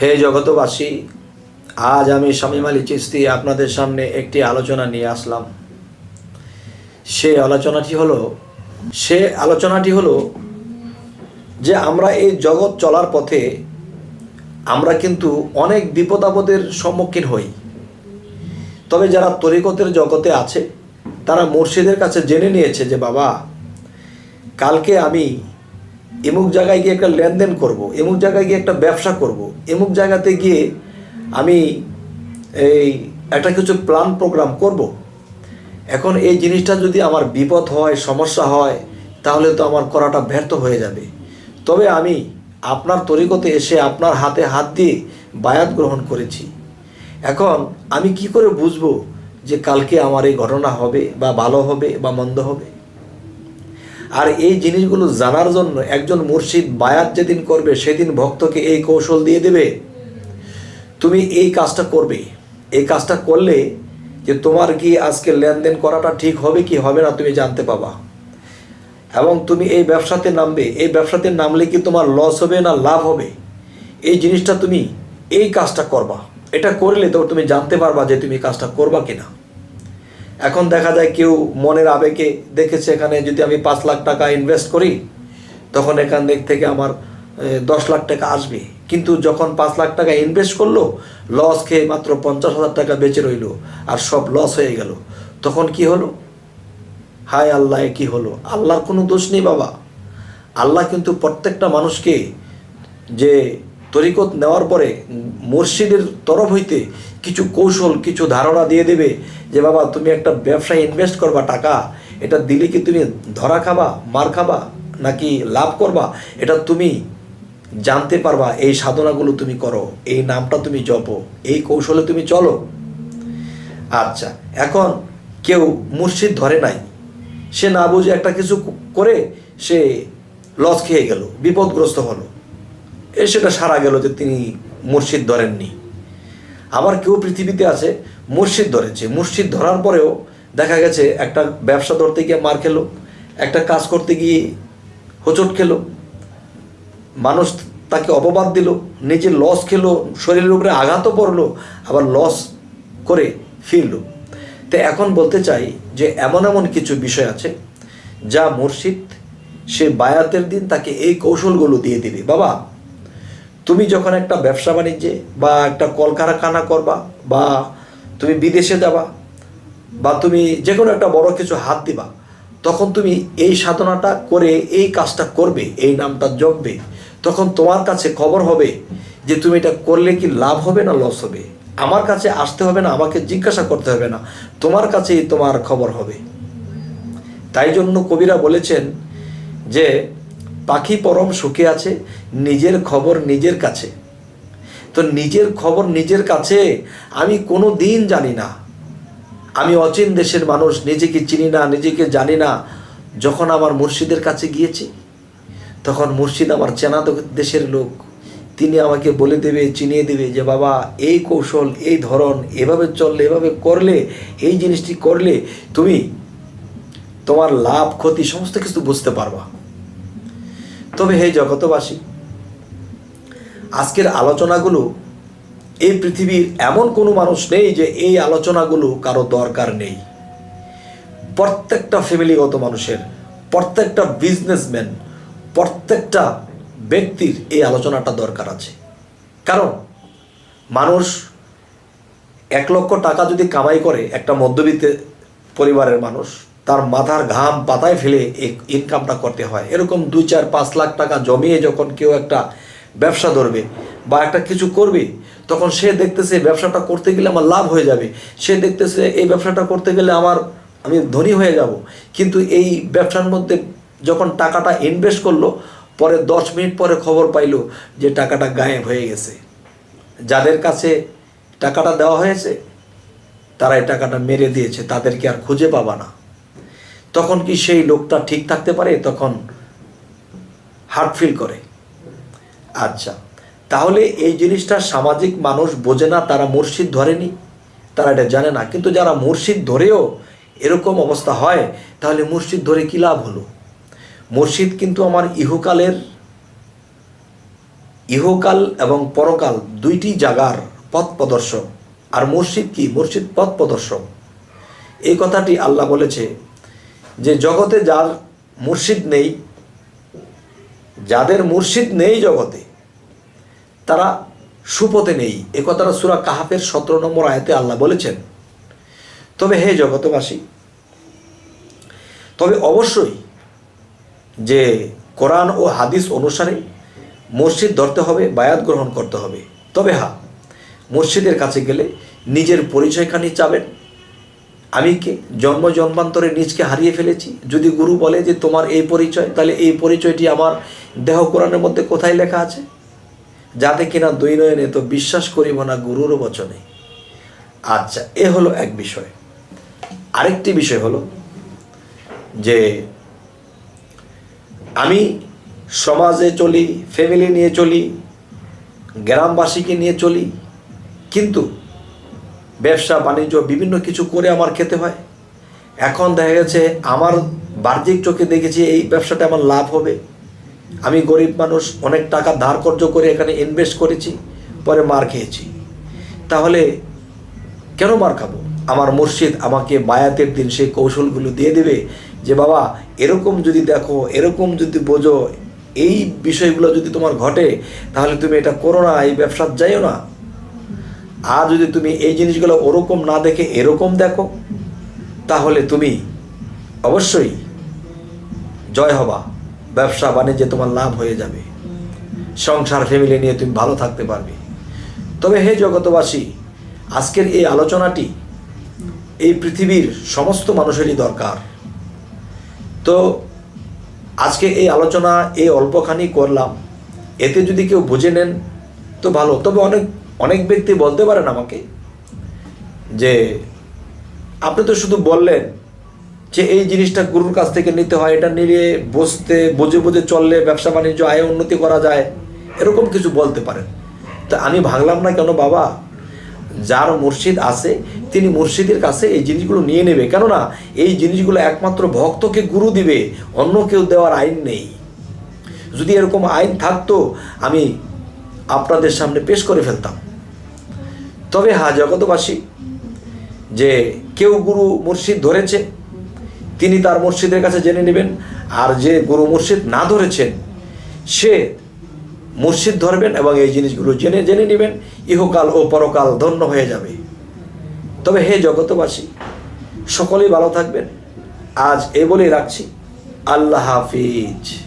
হে জগতবাসী আজ আমি শামীম আলী চিস্তি আপনাদের সামনে একটি আলোচনা নিয়ে আসলাম। সে আলোচনাটি হলো, সে আলোচনাটি হলো যে আমরা এই জগৎ চলার পথে আমরা কিন্তু অনেক বিপদ আপদের সম্মুখীন হই। তবে যারা তরিকতের জগতে আছে, তারা মুর্শিদের কাছে জেনে নিয়েছে যে, বাবা, কালকে আমি এমুক জায়গায় গিয়ে একটা লেনদেন করব, এমুক জায়গায় গিয়ে একটা ব্যবসা করব, এমুক জায়গাতে গিয়ে আমি এই একটা কিছু প্ল্যান প্রোগ্রাম করব। এখন এই জিনিসটা যদি আমার বিপদ হয়, সমস্যা হয়, তাহলে তো আমার করাটা ব্যর্থ হয়ে যাবে। তবে আমি আপনার তরিকতে এসে আপনার হাতে হাত দিয়ে বায়াত গ্রহণ করেছি। এখন আমি কি করে বুঝব যে কালকে আমার এই ঘটনা হবে বা ভালো হবে বা মন্দ হবে? আর এই জিনিসগুলো জানার জন্য একজন মুর্শিদ বায়াত যেদিন করবে, সেদিন ভক্তকে এই কৌশল দিয়ে দেবে। তুমি এই কাজটা করবে। এই কাজটা করলে যে তোমার কি আজকে লেনদেন করাটা ঠিক হবে কি হবে না তুমি জানতে পাবা। এবং তুমি এই ব্যবসাতে নামবে। এই ব্যবসাতে নামলে কি তোমার লস হবে না লাভ হবে? এই জিনিসটা তুমি এই কাজটা করবা। এটা করলে তো তুমি জানতে পারবা যে তুমি কাজটা করবা কিনা। এখন দেখা যায় কেউ মনের আবেগে দেখেছে এখানে, যদি আমি পাঁচ লাখ টাকা ইনভেস্ট করি, তখন এখান দিক থেকে আমার দশ লাখ টাকা আসবে। কিন্তু যখন পাঁচ লাখ টাকা ইনভেস্ট করল লস খেয়ে মাত্র পঞ্চাশ হাজার টাকা বেঁচে রইল, আর সব লস হয়ে গেল। তখন কি হলো? হায় আল্লাহ কি হলো? আল্লাহর কোনো দোষ নেই বাবা। আল্লাহ কিন্তু প্রত্যেকটা মানুষকে যে তরিকত নেওয়ার পরে মুর্শিদের তরফ হইতে কিছু কৌশল, কিছু ধারণা দিয়ে দেবে যে, বাবা, তুমি একটা ব্যবসায় ইনভেস্ট করবা টাকা, এটা দিলে কি তুমি ধরা খাবা, মার খাবা, নাকি লাভ করবা? এটা তুমি জানতে পারবা, এই সাধনাগুলো তুমি করো, এই নামটা তুমি জপো, এই কৌশলে তুমি চলো। আচ্ছা এখন কেউ মুর্শিদ ধরে নাই। সে না বুঝে একটা কিছু করে সে লস খেয়ে গেল, বিপদগ্রস্ত হলো। সেটা সারা গেল যে তিনি মুর্শিদ ধরেননি। আবার কেউ পৃথিবীতে আছে মুর্শিদ ধরেছে মুর্শিদ ধরার পরেও দেখা গেছে একটা ব্যবসা ধরতে গিয়ে মার খেলো, একটা কাজ করতে গিয়ে হোঁচট খেলো, মানুষ তাকে অপবাদ দিল, নিজে লস খেলো, শরীরের উপরে আঘাতও পড়ল, আবার লস করে ফিরলো। তো এখন বলতে চাই যে এমন এমন কিছু বিষয় আছে যা মুর্শিদ সে বায়াতের দিন তাকে এই কৌশলগুলো দিয়ে দিবে। বাবা তুমি যখন একটা ব্যবসা বাণিজ্যে বা একটা কলকারখানা করবা বা তুমি বিদেশে যাবা বা তুমি যে কোনো একটা বড় কিছু হাত দিবা, তখন তুমি এই সাধনাটা করে এই কাজটা করবে, এই নামটা জপবে। তখন তোমার কাছে খবর হবে যে তুমি এটা করলে কি লাভ হবে না লস হবে। আমার কাছে আসতে হবে না, আমাকে জিজ্ঞাসা করতে হবে না, তোমার কাছেই তোমার খবর হবে। তাই জন্য কবিরা বলেছেন যে পাখি পরম সুখে আছে, নিজের খবর নিজের কাছে। তো নিজের খবর নিজের কাছে, আমি কোনো দিন জানি না। আমি অচিন দেশের মানুষ, নিজেকে চিনি না, নিজেকে জানি না। যখন আমার মুর্শিদের কাছে গিয়েছি, তখন মুর্শিদ আমার চেনা দেশের লোক। তিনি আমাকে বলে দেবে, চিনিয়ে দেবে যে, বাবা, এই কৌশল, এই ধরন, এভাবে চললে, এভাবে করলে, এই জিনিসটি করলে তুমি তোমার লাভ, ক্ষতি, সমস্ত কিছু বুঝতে পারবা। তবে হে জগতবাসী, আজকের আলোচনাগুলো, এই পৃথিবীর এমন কোনো মানুষ নেই যে এই আলোচনাগুলো কারও দরকার নেই। প্রত্যেকটা ফ্যামিলিগত মানুষের, প্রত্যেকটা বিজনেসম্যান প্রত্যেকটা ব্যক্তির এই আলোচনাটা দরকার আছে। কারণ মানুষ এক লক্ষ টাকা যদি কামাই করে একটা মধ্যবিত্ত পরিবারের মানুষ তার মাথার ঘাম পাতায় ফেলে ইনকামটা করতে হয়। এরকম দুই চার পাঁচ লাখ টাকা জমিয়ে যখন কেউ একটা ব্যবসা ধরবে বা একটা কিছু করবে, তখন সে দেখতেছে ব্যবসাটা করতে গেলে আমার লাভ হয়ে যাবে। সে দেখতেছে এই ব্যবসাটা করতে গেলে আমার, আমি ধনী হয়ে যাব। কিন্তু এই ব্যবসার মধ্যে যখন টাকাটা ইনভেস্ট করল, পরে দশ মিনিট পরে খবর পাইলো যে টাকাটা গায়েব হয়ে গেছে। যাদের কাছে টাকাটা দেওয়া হয়েছে তারা এই টাকাটা মেরে দিয়েছে, তাদেরকে আর খুঁজে পাবা না। তখন কি সেই লোকটা ঠিক থাকতে পারে? তখন হার্ট ফিল করে। আচ্ছা তাহলে এই জিনিসটা সামাজিক মানুষ বোঝে না, তারা মুর্শিদ ধরেনি? তারা এটা জানে না। কিন্তু যারা মুর্শিদ ধরেও এরকম অবস্থা হয়, তাহলে মুর্শিদ ধরে কী লাভ হলো? মুর্শিদ কিন্তু আমার ইহুকালের, ইহকাল এবং পরকাল দুইটি জাগার পথ প্রদর্শক। আর মসজিদ কি? মসজিদ পথ প্রদর্শক। এই কথাটি আল্লাহ বলেছে যে জগতে যার মুর্শিদ নেই, যাদের মুর্শিদ নেই জগতে, তারা সুপথে নেই। এ কথাটা সুরা কাহাফের সতেরো নম্বর আয়তে আল্লাহ বলেছেন। তবে হে জগতবাসী তবে অবশ্যই যে কোরআন ও হাদিস অনুসারে মসজিদ ধরতে হবে, বায়াত গ্রহণ করতে হবে। তবে হ্যাঁ মসজিদের কাছে গেলে নিজের পরিচয়খানি চাবেন আমি কে জন্ম জন্মান্তরে নিজকে হারিয়ে ফেলেছি? যদি গুরু বলে যে তোমার এই পরিচয়, তাহলে এই পরিচয়টি আমার দেহ কোরআনের মধ্যে কোথায় লেখা আছে? যাতে কিনা দুই নয়নে তো বিশ্বাস করিব না গুরুর বচনে। আচ্ছা এ হলো এক বিষয়। আরেকটি বিষয় হলো যে আমি সমাজে চলি ফ্যামিলি নিয়ে চলি, গ্রামবাসীকে নিয়ে চলি, কিন্তু ব্যবসা, বাণিজ্য, বিভিন্ন কিছু করে আমার খেতে হয়। এখন দেখা গেছে আমার বাহ্যিক চোখে দেখেছি এই ব্যবসাটা আমার লাভ হবে। আমি গরিব মানুষ, অনেক টাকা ধার কর্য করে এখানে ইনভেস্ট করেছি, পরে মার খেয়েছি। তাহলে কেন মার খাব? আমার মুর্শিদ আমাকে বায়াতের দিন সেই কৌশলগুলো দিয়ে দেবে যে, বাবা, এরকম যদি দেখো, এরকম যদি বোঝো, এই বিষয়গুলো যদি তোমার ঘটে, তাহলে তুমি এটা করো না, এই ব্যবসার যাইও না। আর যদি তুমি এই জিনিসগুলো ওরকম না দেখে এরকম দেখো, তাহলে তুমি অবশ্যই জয় হবা। ব্যবসা বাণিজ্যে তোমার লাভ হয়ে যাবে। সংসার ফ্যামিলি নিয়ে তুমি ভালো থাকতে পারবে। তবে হে জগতবাসী আজকের এই আলোচনাটি এই পৃথিবীর সমস্ত মানুষেরই দরকার। তো আজকে এই আলোচনা এই অল্পখানি করলাম। এতে যদি কেউ বুঝে নেন, তো ভালো। তবে অনেক অনেক ব্যক্তি বলতে পারেন আমাকে যে, আপনি তো শুধু বললেন যে এই জিনিসটা গুরুর কাছ থেকে নিতে হয়, এটা নিয়ে বসতে, বুঝে বুঝে চললে ব্যবসা বাণিজ্য, আয় উন্নতি করা যায়, এরকম কিছু বলতে পারেন। তা আমি ভাঙলাম না কেন বাবা? যার মুর্শিদ আছে, তিনি মুর্শিদের কাছে এই জিনিসগুলো নিয়ে নেবে। কেননা এই জিনিসগুলো একমাত্র ভক্তকে গুরু দিবে, অন্য কেউ দেওয়ার আইন নেই। যদি এরকম আইন থাকতো, আমি আপনাদের সামনে পেশ করে ফেলতাম। তবে হা জগতবাসী যে কেউ গুরু মুর্শিদ ধরেছে, তিনি তার মুর্শিদের কাছে জেনে নেবেন, আর যে গুরু মুর্শিদ না ধরেছেন, সে মুর্শিদ ধরবেন এবং এই জিনিসগুলো জেনে জেনে নেবেন, ইহকাল ও পরকাল ধন্য হয়ে যাবে। তবে হে জগতবাসী সকলেই ভালো থাকবেন। আজ এ বলেই রাখছি। আল্লাহ হাফিজ।